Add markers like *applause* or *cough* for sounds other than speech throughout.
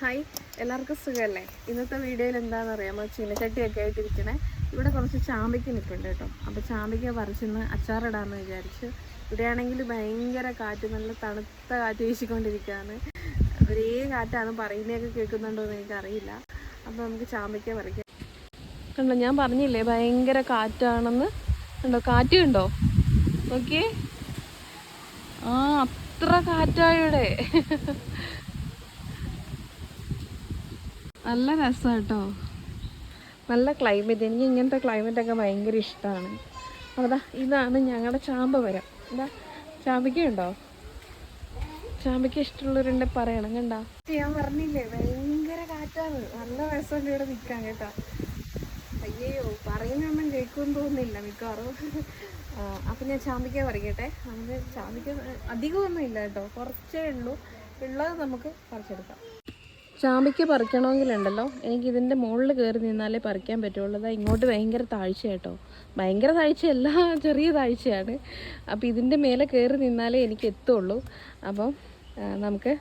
Hi എല്ലാവർക്കും സുഖമല്ലേ? ഇന്നത്തെ വീഡിയോയിൽ എന്താണെന്ന് അറിയാമോ? ചീനച്ചട്ടിയൊക്കെ ആയിട്ടിരിക്കണേ. ഇവിടെ കുറച്ച് ചാമ്പയ്ക്ക് നിൽപ്പുണ്ട് കേട്ടോ. അപ്പോൾ ചാമ്പയ്ക്ക പറിച്ചെന്ന് അച്ചാറിടാമെന്ന് വിചാരിച്ചു. ഇവിടെയാണെങ്കിൽ ഭയങ്കര കാറ്റ് നല്ല തണുത്ത കാറ്റ് വീശിക്കൊണ്ടിരിക്കുകയാണ്. ഒരേ കാറ്റാണ് പറയുന്നതൊക്കെ കേൾക്കുന്നുണ്ടോ എന്ന് എനിക്കറിയില്ല. അപ്പോൾ നമുക്ക് ചാമ്പയ്ക്ക പറിക്കാം. കണ്ടോ ഞാൻ പറഞ്ഞില്ലേ ഭയങ്കര കാറ്റാണെന്ന്? കണ്ടോ കാറ്റ് കണ്ടോ? നോക്കിയേ. ആ അത്ര കാറ്റായുടെ നല്ല രസാട്ടോ. നല്ല ക്ലൈമറ്റ് എനിക്ക് ഇങ്ങനത്തെ ക്ലൈമറ്റ് ഒക്കെ ഭയങ്കര ഇഷ്ടമാണ് അതാ ഇതാണ് ഞങ്ങളുടെ ചാമ്പ വരം എന്താ ചാമ്പയ്ക്ക ഉണ്ടോ? ചാമ്പയ്ക്ക ഇഷ്ടമുള്ളവരുണ്ട് പറയണം കണ്ടാ? ഞാൻ പറഞ്ഞില്ലേ ഭയങ്കര കാറ്റാണ്. നല്ല രസമുണ്ട് ഇവിടെ നിൽക്കാൻ കേട്ടോ. അയ്യോ പറയുന്നൊന്നും കേൾക്കുമെന്ന് തോന്നുന്നില്ല മിക്കവാറും. അപ്പം ഞാൻ ചാമ്പയ്ക്ക പറയട്ടെ നമുക്ക് ചാമ്പയ്ക്ക അധികമൊന്നും ഇല്ല കേട്ടോ. കുറച്ചേ ഉള്ളൂ. ഉള്ളത് നമുക്ക് പറിച്ചെടുക്കാം. ചാമ്പിക്ക പറിക്കണമെങ്കിലുണ്ടല്ലോ. എനിക്ക് ഇതിന്റെ മുകളിൽ കയറി നിന്നാലേ പറിക്കാൻ പറ്റുള്ളൂ. അതാ ഇങ്ങോട്ട് ഭയങ്കര താഴ്ച കേട്ടോ. ഭയങ്കര താഴ്ചയല്ല ചെറിയ താഴ്ചയാണ്. അപ്പോൾ ഇതിന്റെ മേലെ കയറി നിന്നാലേ എനിക്ക് എത്തുള്ളൂ. അപ്പം നമുക്ക്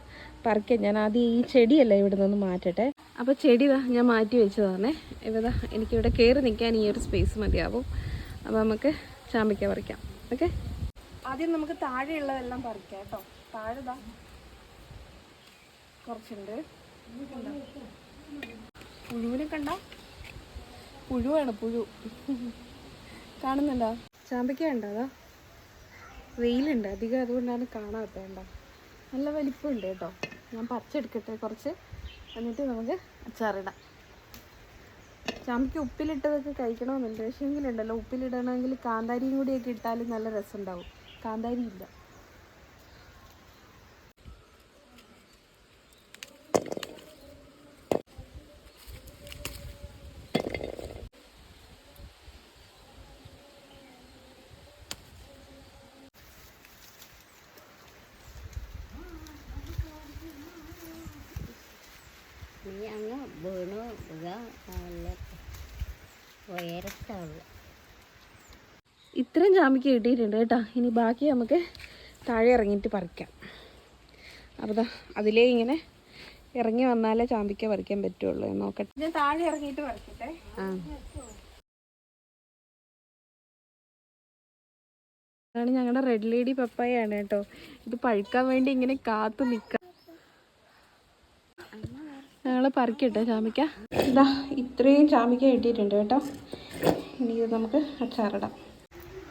പറിക്കാം. ഞാൻ ആദ്യം ഈ ചെടിയല്ല ഇവിടെ നിന്ന് മാറ്റട്ടെ. അപ്പോൾ ചെടി ഞാൻ മാറ്റി വെച്ചതാണേ. ഇവതാ എനിക്കിവിടെ കയറി നിൽക്കാൻ ഈ ഒരു സ്പേസ് മതിയാവും. അപ്പോൾ നമുക്ക് ചാമ്പയ്ക്ക പറിക്കാം. ഓക്കെ? ആദ്യം നമുക്ക് താഴെയുള്ളതെല്ലാം പറിക്കാം കേട്ടോ. താഴെതാ കുറച്ചുണ്ട്? പുഴുവിനെ കണ്ട? പുഴുവാണ് പുഴു. കാണുന്നുണ്ടോ? ചാമ്പയ്ക്ക ഉണ്ടോ വെയിലുണ്ട്. അധികം അതുകൊണ്ടാണ് കാണാത്ത കണ്ടോ? നല്ല വലിപ്പമുണ്ട് കേട്ടോ. ഞാൻ പറിച്ചെടുക്കട്ടെ കുറച്ച്. എന്നിട്ട് നമുക്ക് അച്ചാറിടാം ചാമ്പയ്ക്ക് ഉപ്പിലിട്ടതൊക്കെ കഴിക്കണമെന്നുണ്ട്. പക്ഷേ എങ്കിലുണ്ടല്ലോ ഉപ്പിലിടണമെങ്കിൽ കാന്താരിയും കൂടിയൊക്കെ ഇട്ടാലും നല്ല രസമുണ്ടാവും. കാന്താരി ഇല്ല നീ അങ്ങ് വീണു. നല്ല ഉയരത്താവുക ഇത്രയും ചാമ്പയ്ക്ക് കിട്ടിയിട്ടുണ്ട് കേട്ടോ. ഇനി ബാക്കി നമുക്ക് താഴെ ഇറങ്ങിയിട്ട് പറിക്കാം. അപ്പോൾ ദാ അതിലേ ഇങ്ങനെ ഇറങ്ങി വന്നാലേ ചാമ്പിക്ക പറിക്കാൻ പറ്റുള്ളൂ. നോക്കട്ടെ. ഞാൻ താഴെ ഇറങ്ങിയിട്ട് പറിക്കട്ടെ. ആ. ഇതാണ് ഞങ്ങളുടെ റെഡ് ലേഡി പപ്പായാണ് കേട്ടോ. ഇത് പഴുക്കാൻ വേണ്ടി ഇങ്ങനെ കാത്തു നിൽക്കാം ഞങ്ങൾ പറിക്കട്ടെ ചാമിക്ക. ഇതാ ഇത്രയും ചാമിക്ക കിട്ടിയിട്ടുണ്ട് കേട്ടോ. ഇനി ഇത് നമുക്ക് അച്ചാറിടാം.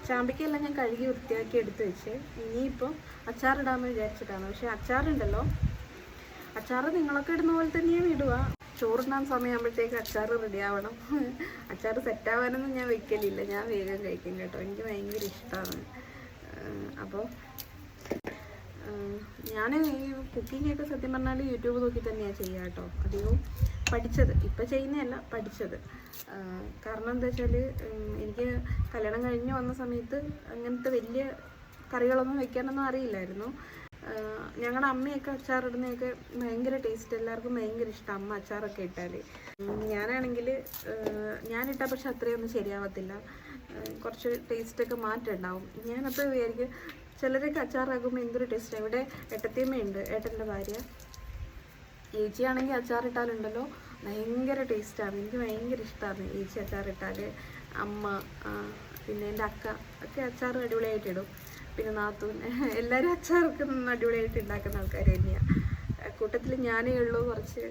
ചാമ്പിക്കയെല്ലാം ഞാൻ കഴുകി വൃത്തിയാക്കി എടുത്ത് വെച്ച്. ഇനിയിപ്പോൾ അച്ചാറിടാമെന്ന് വിചാരിച്ചിട്ടാണ്. പക്ഷേ അച്ചാറുണ്ടല്ലോ. അച്ചാർ നിങ്ങളൊക്കെ ഇടുന്ന പോലെ തന്നെയാണ് ഇടുക. ചോറിടാൻ സമയമാകുമ്പോഴത്തേക്ക് അച്ചാർ റെഡി ആവണം. അച്ചാർ സെറ്റാവാനൊന്നും ഞാൻ വെക്കലില്ല. ഞാൻ വേഗം കഴിക്കും കേട്ടോ. എനിക്ക് ഭയങ്കര ഇഷ്ടമാണ് അപ്പോൾ ഞാൻ ഈ കുക്കിംഗ് ഒക്കെ സത്യം പറഞ്ഞാൽ യൂട്യൂബ് നോക്കി തന്നെയാണ് ചെയ്യുക കേട്ടോ അധികവും പഠിച്ചത്. ഇപ്പം ചെയ്യുന്നതല്ല പഠിച്ചത്. കാരണം എന്താ വെച്ചാൽ എനിക്ക് കല്യാണം കഴിഞ്ഞ് വന്ന സമയത്ത് അങ്ങനത്തെ വലിയ കറികളൊന്നും വെക്കാനൊന്നും അറിയില്ലായിരുന്നു. ഞങ്ങളുടെ അമ്മയൊക്കെ അച്ചാറിടുന്നതൊക്കെ ഭയങ്കര ടേസ്റ്റ് എല്ലാവർക്കും ഭയങ്കര ഇഷ്ടം അമ്മ അച്ചാറൊക്കെ ഇട്ടാൽ ഞാനാണെങ്കിൽ ഞാനിട്ടാൽ പക്ഷെ അത്രയൊന്നും ശരിയാവത്തില്ല. കുറച്ച് ടേസ്റ്റൊക്കെ മാറ്റം ഉണ്ടാവും ഞാനപ്പോൾ വിചാരിക്കും ചിലരൊക്കെ അച്ചാറാക്കുമ്പോൾ എന്തൊരു ടേസ്റ്റ് ഇവിടെ ഏട്ടത്തിയമ്മയുണ്ട്. ഏട്ടന്റെ ഭാര്യ. ഏച്ചിയാണെങ്കിൽ അച്ചാറിട്ടാലുണ്ടല്ലോ. ഭയങ്കര ടേസ്റ്റാണ് എനിക്ക് ഭയങ്കര ഇഷ്ടമാണ് ഏച്ചി അച്ചാറിട്ടാൽ അമ്മ പിന്നെ എന്റെ അക്ക ഒക്കെ അച്ചാർ അടിപൊളിയായിട്ട് ഇടും. പിന്നെ നാത്തൂൻ. *laughs* എല്ലാവരും അച്ചാറൊക്കെ അടിപൊളിയായിട്ട് ഉണ്ടാക്കുന്ന ആൾക്കാർ തന്നെയാണ് കൂട്ടത്തിൽ ഞാനേ ഉള്ളൂ കുറച്ച്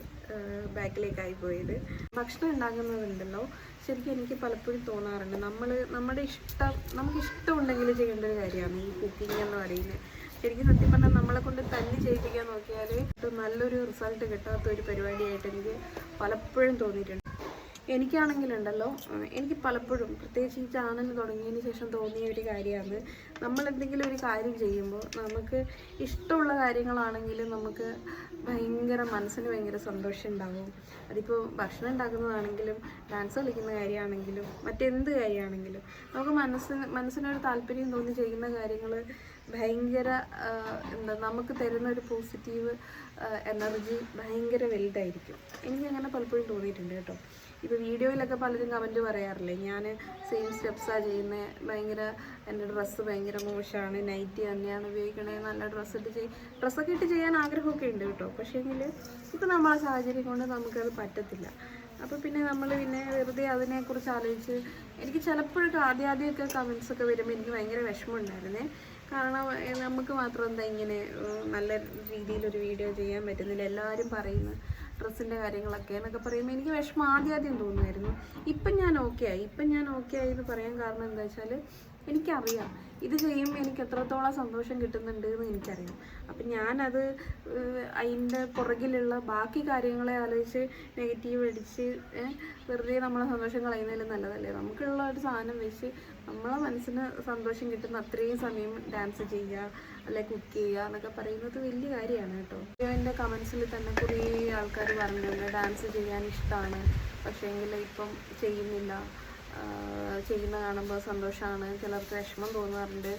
ബാക്കിലേക്കായി പോയത്. ഭക്ഷണം ഉണ്ടാകുന്നതുണ്ടല്ലോ ശരിക്കും എനിക്ക് പലപ്പോഴും തോന്നാറുണ്ട്. നമ്മൾ നമ്മുടെ ഇഷ്ടം നമുക്ക് ഇഷ്ടമുണ്ടെങ്കിൽ ചെയ്യേണ്ട ഒരു കാര്യമാണ് ഈ കുക്കിംഗ് എന്ന് പറയുന്നത്. ശരിക്കും സത്യം പറഞ്ഞാൽ നമ്മളെ കൊണ്ട് തന്നെ ചെയ്യിപ്പിക്കാൻ നോക്കിയാൽ നല്ലൊരു റിസൾട്ട് കിട്ടാത്ത ഒരു പരിപാടിയായിട്ട് എനിക്ക് പലപ്പോഴും തോന്നിയിട്ടുണ്ട്. എനിക്കാണെങ്കിലുണ്ടല്ലോ എനിക്ക് പലപ്പോഴും പ്രത്യേകിച്ച് ഈ ചാനൽ തുടങ്ങിയതിന് ശേഷം തോന്നിയ ഒരു കാര്യമാണ്. നമ്മൾ എന്തെങ്കിലും ഒരു കാര്യം ചെയ്യുമ്പോൾ നമുക്ക് ഇഷ്ടമുള്ള കാര്യങ്ങളാണെങ്കിലും നമുക്ക് ഭയങ്കര മനസ്സിന് ഭയങ്കര സന്തോഷം ഉണ്ടാവും. അതിപ്പോൾ ഭക്ഷണം ഉണ്ടാക്കുന്നതാണെങ്കിലും ഡാൻസ് കളിക്കുന്ന കാര്യമാണെങ്കിലും മറ്റെന്ത് കാര്യമാണെങ്കിലും. നമുക്ക് മനസ്സിന് മനസ്സിനൊരു താല്പര്യം തോന്നി ചെയ്യുന്ന കാര്യങ്ങൾ ഭയങ്കര എന്താ നമുക്ക് തരുന്ന ഒരു പോസിറ്റീവ് എനർജി ഭയങ്കര വലുതായിരിക്കും. എനിക്കങ്ങനെ പലപ്പോഴും തോന്നിയിട്ടുണ്ട് കേട്ടോ. ഇപ്പോൾ വീഡിയോയിലൊക്കെ പലരും കമന്റ് പറയാറില്ലേ ഞാൻ സെയിം സ്റ്റെപ്സാണ് ചെയ്യുന്നത് ഭയങ്കര എന്റെ ഡ്രസ്സ് ഭയങ്കര മോശമാണ് നൈറ്റി തന്നെയാണ് ഉപയോഗിക്കണേ നല്ല ഡ്രസ്സ് ഇട്ട് ചെയ് ഡ്രസ്സൊക്കെ ഇട്ട് ചെയ്യാൻ ആഗ്രഹമൊക്കെ ഉണ്ട് കേട്ടോ. പക്ഷേങ്കിൽ ഇപ്പോൾ നമ്മളെ സാഹചര്യം കൊണ്ട് നമുക്കത് പറ്റത്തില്ല. അപ്പോൾ പിന്നെ നമ്മൾ പിന്നെ വെറുതെ അതിനെക്കുറിച്ച് ആലോചിച്ച് എനിക്ക് ചിലപ്പോഴൊക്കെ ആദ്യം ആദ്യമൊക്കെ കമൻസ് ഒക്കെ വരുമ്പോൾ എനിക്ക് ഭയങ്കര വിഷമമുണ്ടായിരുന്നേ. കാരണം നമുക്ക് മാത്രം എന്താ ഇങ്ങനെ നല്ല രീതിയിലൊരു വീഡിയോ ചെയ്യാൻ പറ്റുന്നില്ല. എല്ലാവരും പറയുന്നു ഡ്രസ്സിന്റെ കാര്യങ്ങളൊക്കെ എന്നൊക്കെ പറയുമ്പോൾ എനിക്ക് വിഷമം ആദ്യം ആദ്യം തോന്നുമായിരുന്നു. ഇപ്പം ഞാൻ ഓക്കെ ആയി. ഇപ്പം ഞാൻ ഓക്കെ ആയി എന്ന് പറയാൻ കാരണം എന്താ വെച്ചാൽ എനിക്കറിയാം. ഇത് ചെയ്യുമ്പോൾ എനിക്ക് എത്രത്തോളം സന്തോഷം കിട്ടുന്നുണ്ട് എന്ന് എനിക്കറിയാം. അപ്പം ഞാനത് അതിന്റെ പുറകിലുള്ള ബാക്കി കാര്യങ്ങളെ ആലോചിച്ച് നെഗറ്റീവ് അടിച്ച് വെറുതെ നമ്മളെ സന്തോഷം കളയുന്നതിലും നല്ലതല്ലേ? നമുക്കുള്ള ഒരു സാധനം വെച്ച് നമ്മളെ മനസ്സിന് സന്തോഷം കിട്ടുന്ന അത്രയും സമയം ഡാൻസ് ചെയ്യുക അല്ലെ കുക്ക് ചെയ്യുക എന്നൊക്കെ പറയുന്നത് വലിയ കാര്യമാണ് കേട്ടോ. എന്റെ കമൻസിൽ തന്നെ കുറേ ആൾക്കാർ പറഞ്ഞിട്ടുണ്ട് ഡാൻസ് ചെയ്യാൻ ഇഷ്ടമാണ് പക്ഷേങ്കിൽ ഇപ്പം ചെയ്യുന്നില്ല. ചെയ്യുന്ന കാണുമ്പോൾ സന്തോഷമാണ് ചിലർക്ക് വിഷമം തോന്നാറുണ്ട്.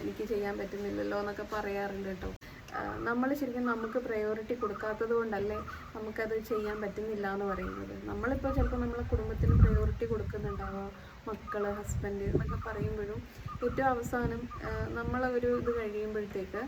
എനിക്ക് ചെയ്യാൻ പറ്റുന്നില്ലല്ലോ എന്നൊക്കെ പറയാറുണ്ട് കേട്ടോ. നമ്മൾ ശരിക്കും നമുക്ക് പ്രയോറിറ്റി കൊടുക്കാത്തത് കൊണ്ടല്ലേ നമുക്കത് ചെയ്യാൻ പറ്റുന്നില്ല എന്ന് പറയുന്നത്. നമ്മളിപ്പോൾ ചിലപ്പോൾ നമ്മളെ കുടുംബത്തിന് പ്രയോറിറ്റി കൊടുക്കുന്നുണ്ടാവാം. മക്കൾ ഹസ്ബൻഡ് എന്നൊക്കെ പറയുമ്പോഴും ഏറ്റവും അവസാനം നമ്മളെ ഒരു ഇത് കഴിയുമ്പോഴത്തേക്ക്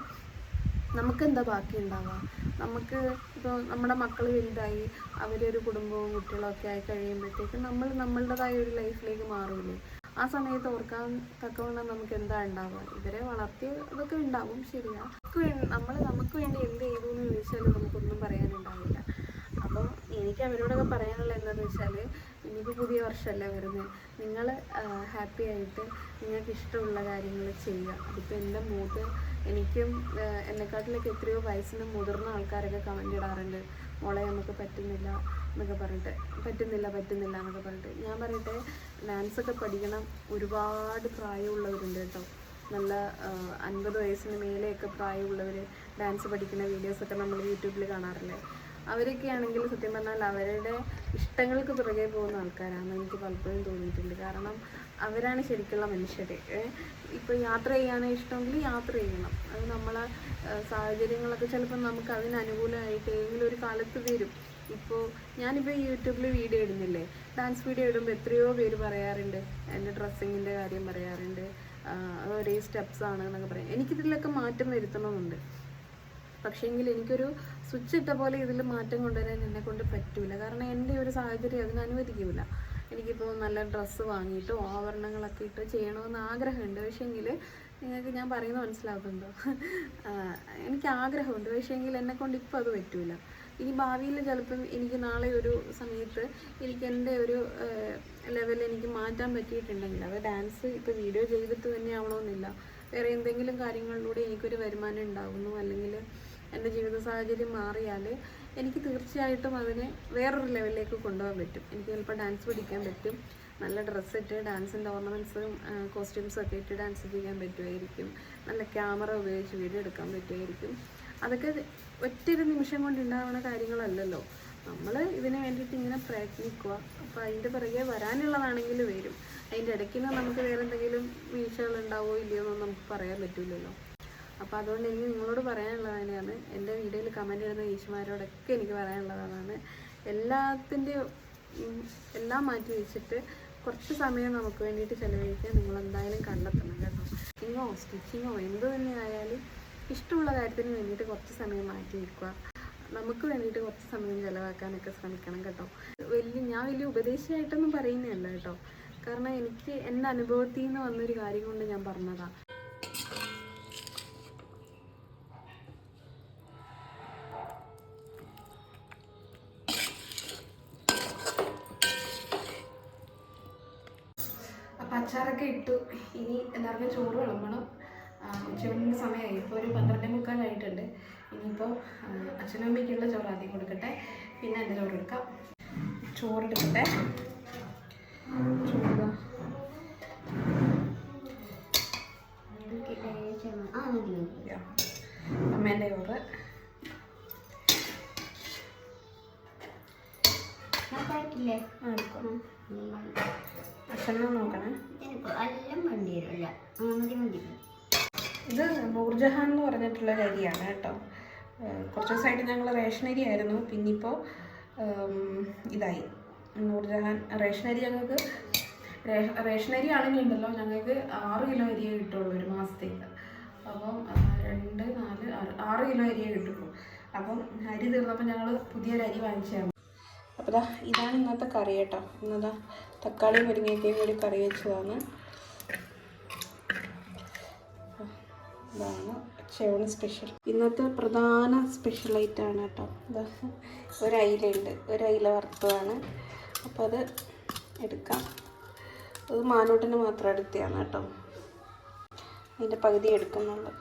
നമുക്കെന്താ ബാക്കി ഉണ്ടാവുക നമുക്ക് ഇപ്പോൾ നമ്മുടെ മക്കൾ വലുതായി അവരൊരു കുടുംബവും കുട്ടികളൊക്കെ ആയി കഴിയുമ്പോഴത്തേക്ക് നമ്മൾ നമ്മളുടേതായ ഒരു ലൈഫിലേക്ക് മാറൂലേ? ആ സമയത്ത് ഓർക്കാൻ തക്കവണ്ണം നമുക്ക് എന്താ ഉണ്ടാവുക? ഇവരെ വളർത്തി അതൊക്കെ ഉണ്ടാവും ശരിയാ. നമ്മൾ നമുക്ക് വേണ്ടി എന്ത് ചെയ്തു എന്ന് ചോദിച്ചാൽ നമുക്കൊന്നും പറയാനുണ്ടാവില്ല. അപ്പം എനിക്ക് അവരോടൊക്കെ പറയാനുള്ള എന്താണെന്ന് വെച്ചാൽ ഇനിയിപ്പോൾ പുതിയ വർഷമല്ലേ വരുന്നത് നിങ്ങൾ ഹാപ്പി ആയിട്ട് നിങ്ങൾക്ക് ഇഷ്ടമുള്ള കാര്യങ്ങൾ ചെയ്യുക. അതിപ്പോൾ എന്റെ മൂത്ത് എനിക്കും എന്നെക്കാട്ടിലൊക്കെ എത്രയോ വയസ്സിന് മുതിർന്ന ആൾക്കാരൊക്കെ കമന്റ് ഇടാറുണ്ട്. മോളെ നമുക്ക് പറ്റുന്നില്ല എന്നൊക്കെ പറഞ്ഞിട്ട്. പറ്റുന്നില്ല പറ്റുന്നില്ല എന്നൊക്കെ പറഞ്ഞിട്ട്. ഞാൻ പറയട്ടെ ഡാൻസൊക്കെ പഠിക്കണം ഒരുപാട് പ്രായമുള്ളവരുണ്ട് കേട്ടോ. നല്ല അൻപത് വയസ്സിന് മേലെയൊക്കെ പ്രായമുള്ളവർ ഡാൻസ് പഠിക്കുന്ന വീഡിയോസൊക്കെ നമ്മൾ യൂട്യൂബിൽ കാണാറില്ലേ? അവരൊക്കെ ആണെങ്കിൽ സത്യം പറഞ്ഞാൽ അവരുടെ ഇഷ്ടങ്ങൾക്ക് പിറകെ പോകുന്ന ആൾക്കാരാണെന്ന് എനിക്ക് പലപ്പോഴും തോന്നിയിട്ടുണ്ട്. കാരണം അവരാണ് ശരിക്കുള്ള മനുഷ്യർ ഇപ്പോൾ യാത്ര ചെയ്യാനേ ഇഷ്ടമെങ്കിൽ യാത്ര ചെയ്യണം. അത് നമ്മളെ സാഹചര്യങ്ങളൊക്കെ ചിലപ്പോൾ നമുക്ക് അതിന് അനുകൂലമായിട്ട് ഏതെങ്കിലും ഒരു കാലത്ത് വരും. ഇപ്പോൾ ഞാനിപ്പോൾ യൂട്യൂബിൽ വീഡിയോ ഇടുന്നില്ലേ? ഡാൻസ് വീഡിയോ ഇടുമ്പോൾ എത്രയോ പേര് പറയാറുണ്ട്. എന്റെ ഡ്രസ്സിങ്ങിന്റെ കാര്യം പറയാറുണ്ട്. ഒരേ സ്റ്റെപ്സ് ആണ് എന്നൊക്കെ പറയും. എനിക്കിതിലൊക്കെ മാറ്റം വരുത്തണമെന്നുണ്ട് പക്ഷേങ്കിൽ എനിക്കൊരു സ്വിച്ച് ഇട്ട പോലെ ഇതിൽ മാറ്റം കൊണ്ടുവരാൻ എന്നെ കൊണ്ട് പറ്റൂല. കാരണം എന്റെ ഒരു സാഹചര്യം അതിന് അനുവദിക്കൂല. എനിക്കിപ്പോൾ നല്ല ഡ്രസ്സ് വാങ്ങിയിട്ടോ ആഭരണങ്ങളൊക്കെ ഇട്ട് ചെയ്യണമെന്ന് ആഗ്രഹമുണ്ട്. പക്ഷേങ്കിൽ നിങ്ങൾക്ക് ഞാൻ പറയുന്നത് മനസ്സിലാക്കുന്നുണ്ടോ എനിക്ക് ആഗ്രഹമുണ്ട്. പക്ഷേങ്കിൽ എന്നെ കൊണ്ട് ഇപ്പോൾ അത് പറ്റൂല. ഇനി ഭാവിയിൽ ചിലപ്പം എനിക്ക് നാളെ ഒരു സമയത്ത് എനിക്ക് എന്റെ ഒരു ലെവൽ എനിക്ക് മാറ്റാൻ പറ്റിയിട്ടുണ്ടെങ്കിൽ അത് ഡാൻസ് ഇപ്പോൾ വീഡിയോ ചെയ്തിട്ട് തന്നെ ആവണമെന്നില്ല. വേറെ എന്തെങ്കിലും കാര്യങ്ങളിലൂടെ എനിക്കൊരു വരുമാനം ഉണ്ടാകുന്നു അല്ലെങ്കിൽ എന്റെ ജീവിത സാഹചര്യം മാറിയാൽ എനിക്ക് തീർച്ചയായിട്ടും അതിനെ വേറൊരു ലെവലിലേക്ക് കൊണ്ടുപോകാൻ പറ്റും. എനിക്ക് ചിലപ്പോൾ ഡാൻസ് പഠിക്കാൻ പറ്റും. നല്ല ഡ്രസ്സ് ഇട്ട് ഡാൻസിന്റെ ഓർണമെന്റ്സും കോസ്റ്റ്യൂംസും ഒക്കെ ഇട്ട് ഡാൻസ് ചെയ്യാൻ പറ്റുമായിരിക്കും. നല്ല ക്യാമറ ഉപയോഗിച്ച് വീഡിയോ എടുക്കാൻ പറ്റുമായിരിക്കും. അതൊക്കെ ഒറ്റൊരു നിമിഷം കൊണ്ട് ഉണ്ടാവുന്ന കാര്യങ്ങളല്ലല്ലോ. നമ്മൾ ഇതിന് വേണ്ടിയിട്ട് ഇങ്ങനെ പ്രയത്നിക്കുക. അപ്പോൾ അതിന്റെ പിറകെ വരാനുള്ളതാണെങ്കിൽ വരും. അതിന്റെ ഇടയ്ക്ക് നിന്ന് നമുക്ക് വേറെ എന്തെങ്കിലും വീഴ്ചകൾ ഉണ്ടാവോ ഇല്ലയോ എന്നൊന്നും നമുക്ക് പറയാൻ പറ്റില്ലല്ലോ അപ്പോൾ അതുകൊണ്ട് എനിക്ക് നിങ്ങളോട് പറയാനുള്ളത് തന്നെയാണ്. എന്റെ വീഡിയോയിൽ കമന്റ് ഇടുന്ന ഈശ്വമാരോടൊക്കെ എനിക്ക് പറയാനുള്ളതാണ് എല്ലാത്തിന്റെയും എല്ലാം മാറ്റി വെച്ചിട്ട് കുറച്ച് സമയം നമുക്ക് വേണ്ടിയിട്ട് ചിലവഴിക്കാൻ നിങ്ങൾ എന്തായാലും കണ്ടെത്തണം കേട്ടോ. സ്റ്റിച്ചിങ്ങോ സ്റ്റിച്ചിങ്ങോ എന്ത് തന്നെ ആയാലും ഇഷ്ടമുള്ള കാര്യത്തിന് വേണ്ടിയിട്ട് കുറച്ച് സമയം മാറ്റി വെക്കുക. നമുക്ക് വേണ്ടിയിട്ട് കുറച്ച് സമയം ചിലവാക്കാനൊക്കെ ശ്രമിക്കണം കേട്ടോ. വലിയ ഞാൻ വലിയ ഉപദേശമായിട്ടൊന്നും പറയുന്നതല്ല കേട്ടോ. കാരണം എനിക്ക് എന്റെ അനുഭവത്തിൽ നിന്ന് വന്നൊരു കാര്യം കൊണ്ട് ഞാൻ പറഞ്ഞതാണ് ഇനിയിപ്പോൾ അച്ഛനും അമ്മയ്ക്കുള്ള ചോറ് ആദ്യം കൊടുക്കട്ടെ. പിന്നെ എന്റെ ചോറ് എടുക്കാം ചോറെടുക്കട്ടെ ചോറ്. അമ്മേന്റെ ചോറ്. കഴിക്കില്ലേ? അച്ഛനെ നോക്കണേ. എനിക്ക് എല്ലാം വേണ്ടി വരില്ല മതി മതി. ഇത് നൂർജഹാൻ എന്ന് പറഞ്ഞിട്ടുള്ള അരിയാണ് കേട്ടോ. കുറച്ച് ദിവസമായിട്ട് ഞങ്ങൾ റേഷനരി ആയിരുന്നു. പിന്നിപ്പോൾ ഇതായി. നൂർജഹാൻ റേഷനരി ഞങ്ങൾക്ക് റേഷനരി ആണെങ്കിൽ ഉണ്ടല്ലോ ഞങ്ങൾക്ക് ആറ് കിലോ അരിയെ കിട്ടുള്ളൂ ഒരു മാസത്തേക്ക്. അപ്പം രണ്ട് നാല് ആറ് ആറ് കിലോ അരിയെ കിട്ടുള്ളൂ. അപ്പം അരി തീർന്നപ്പോൾ ഞങ്ങൾ പുതിയൊരു അരി വാങ്ങിച്ചാണ് അപ്പോൾ ഇതാണ് ഇന്നത്തെ കറി കേട്ടോ. ഇന്നതാ തക്കാളി മുരിങ്ങയ്ക്കയും കൂടി കറി വെച്ചതാണ്. ഇതാണ് ചെവണ് സ്പെഷ്യൽ. ഇന്നത്തെ പ്രധാന സ്പെഷ്യൽ ഐറ്റമാണ് കേട്ടോ. ഒരു അയിലുണ്ട് ഒരു അയില വറുത്തതാണ്. അപ്പോൾ അത് എടുക്കാം. അത് മാനോട്ടിന് മാത്രം എടുത്തതാണ് കേട്ടോ. അതിന്റെ പകുതി എടുക്കുന്നുള്ളൂ.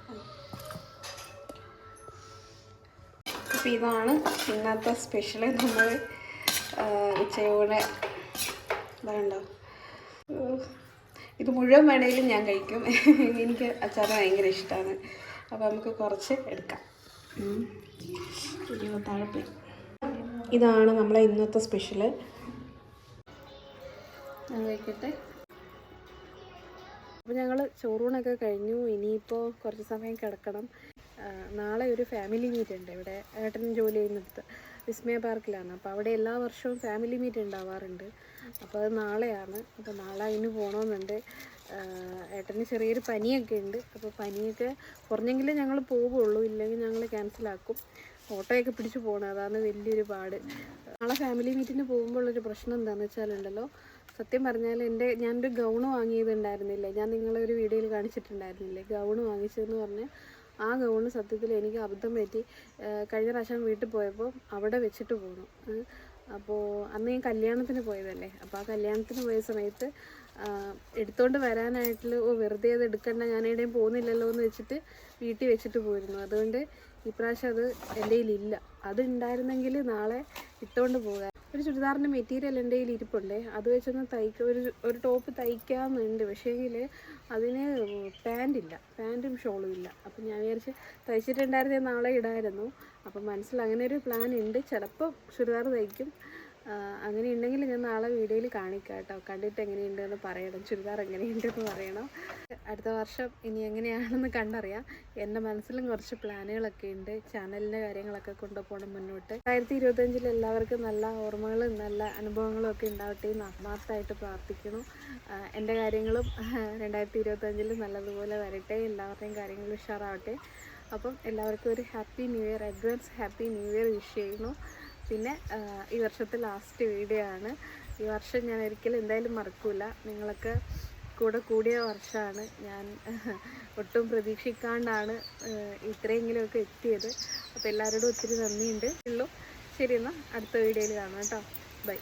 അപ്പോൾ ഇതാണ് ഇന്നത്തെ സ്പെഷ്യൽ നമ്മൾ ഉച്ചയോടെ വേണ്ടോ ഇത് മുഴുവൻ വേണേലും ഞാൻ കഴിക്കും. എനിക്ക് അച്ചാറ് ഭയങ്കര ഇഷ്ടമാണ് അപ്പോൾ നമുക്ക് കുറച്ച് എടുക്കാം. അയ്യോ, ഇതാണ് നമ്മളെ ഇന്നത്തെ സ്പെഷ്യൽ ഞാൻ കഴിക്കട്ടെ? അപ്പോൾ ഞങ്ങൾ ചോറൂണൊക്കെ കഴിഞ്ഞു. ഇനിയിപ്പോൾ കുറച്ച് സമയം കിടക്കണം. നാളെ ഒരു ഫാമിലി മീറ്റ് ഉണ്ട്. ഇവിടെ ഏട്ടൻ ജോലി ചെയ്യുന്നിടത്ത്. വിസ്മയ പാർക്കിലാണ്. അപ്പോൾ അവിടെ എല്ലാ വർഷവും ഫാമിലി മീറ്റ് ഉണ്ടാവാറുണ്ട്. അപ്പോൾ അത് നാളെയാണ്. അപ്പോൾ നാളെ അതിന് പോകണമെന്നുണ്ട് ഏട്ടന് ചെറിയൊരു പനിയൊക്കെ ഉണ്ട്. അപ്പോൾ പനിയൊക്കെ കുറഞ്ഞെങ്കിലേ ഞങ്ങൾ പോവുള്ളൂ. ഇല്ലെങ്കിൽ ഞങ്ങൾ ക്യാൻസലാക്കും ഓട്ടോയൊക്കെ പിടിച്ച് പോകണം അതാണ് വലിയൊരു പാട്. നാളെ ഫാമിലി മീറ്റിന് പോകുമ്പോഴുള്ളൊരു പ്രശ്നം എന്താണെന്ന് വെച്ചാലുണ്ടല്ലോ സത്യം പറഞ്ഞാൽ എന്റെ ഞാനൊരു ഗൗൺ വാങ്ങിയതുണ്ടായിരുന്നില്ലേ? ഞാൻ നിങ്ങളെ ഒരു വീഡിയോയിൽ കാണിച്ചിട്ടുണ്ടായിരുന്നില്ലേ? ഗൗൺ വാങ്ങിച്ചതെന്ന് പറഞ്ഞാൽ ആ ഗൗണ് സത്യത്തിൽ എനിക്ക് അബദ്ധം പറ്റി. കഴിഞ്ഞ പ്രാവശ്യം വീട്ടിൽ പോയപ്പോൾ അവിടെ വെച്ചിട്ട് പോന്നു. അപ്പോൾ അന്ന് ഞാൻ കല്യാണത്തിന് പോയതല്ലേ? അപ്പോൾ ആ കല്യാണത്തിന് പോയ സമയത്ത് ആ, എടുത്തോണ്ട് വരാനായിട്ടുള്ള ഓ വെറുതെ അത് എടുക്കണ്ട ഞാൻ പോകുന്നില്ലല്ലോ എന്ന് വെച്ചിട്ട് വീട്ടിൽ വെച്ചിട്ട് പോയിരുന്നു. അതുകൊണ്ട് ഇപ്രാവശ്യം അത് എന്റെ കയ്യിലില്ല. അത് ഉണ്ടായിരുന്നെങ്കിൽ നാളെ ഇട്ടുകൊണ്ട് പോകാൻ ഒരു ചുരിദാറിന്റെ മെറ്റീരിയൽ എന്റെ കയ്യിൽ ഇരിപ്പുണ്ടേ. അത് വെച്ചൊന്ന് തയ്ക്ക ഒരു ഒരു ടോപ്പ് തയ്ക്കാമെന്നുണ്ട്. പക്ഷേങ്കിൽ അതിന് പാന്റില്ല പാന്റും ഷോളും ഇല്ല. അപ്പം ഞാൻ വിചാരിച്ച് തയ്ച്ചിട്ടുണ്ടായിരുന്നേ നാളെ ഇടായിരുന്നു. അപ്പം മനസ്സിൽ അങ്ങനെ ഒരു പ്ലാൻ ഉണ്ട്. ചിലപ്പോൾ ചുരിദാർ തയ്ക്കും. അങ്ങനെ ഉണ്ടെങ്കിൽ ഞാൻ നാളെ വീഡിയോയിൽ കാണിക്കാം കേട്ടോ. കണ്ടിട്ട് എങ്ങനെയുണ്ടെന്ന് പറയണം. ചുരിദാർ എങ്ങനെയുണ്ടെന്ന് പറയണം. അടുത്ത വർഷം ഇനി എങ്ങനെയാണെന്ന് കണ്ടറിയാം. എന്റെ മനസ്സിലും കുറച്ച് പ്ലാനുകളൊക്കെ ഉണ്ട്. ചാനലിന്റെ കാര്യങ്ങളൊക്കെ കൊണ്ടുപോകണം മുന്നോട്ട്. രണ്ടായിരത്തി ഇരുപത്തഞ്ചിൽ എല്ലാവർക്കും നല്ല ഓർമ്മകളും നല്ല അനുഭവങ്ങളും ഒക്കെ ഉണ്ടാവട്ടെ എന്ന് ആത്മാർത്ഥമായിട്ട് പ്രാർത്ഥിക്കുന്നു. എന്റെ കാര്യങ്ങളും രണ്ടായിരത്തി ഇരുപത്തഞ്ചിൽ നല്ലതുപോലെ വരട്ടെ. എല്ലാവരുടെയും കാര്യങ്ങൾ ഉഷാറാവട്ടെ. അപ്പം എല്ലാവർക്കും ഒരു happy new year. Advance happy new year wish ചെയ്യുന്നു. പിന്നെ ഈ വർഷത്തെ ലാസ്റ്റ് വീഡിയോ ആണ്. ഈ വർഷം ഞാൻ ഒരിക്കലും എന്തായാലും മറക്കൂല. നിങ്ങളൊക്കെ കൂടെ കൂടിയ വർഷമാണ് ഞാൻ *laughs* ഒട്ടും പ്രതീക്ഷിക്കാണ്ടാണ് ഇത്രയെങ്കിലും ഇത്രയെങ്കിലുമൊക്കെ എത്തിയത്. അപ്പോൾ എല്ലാവരോടും ഒത്തിരി നന്ദിയുണ്ട്. ഉള്ളൂ ശരി എന്നാൽ അടുത്ത വീഡിയോയിൽ കാണാം കേട്ടോ. ബൈ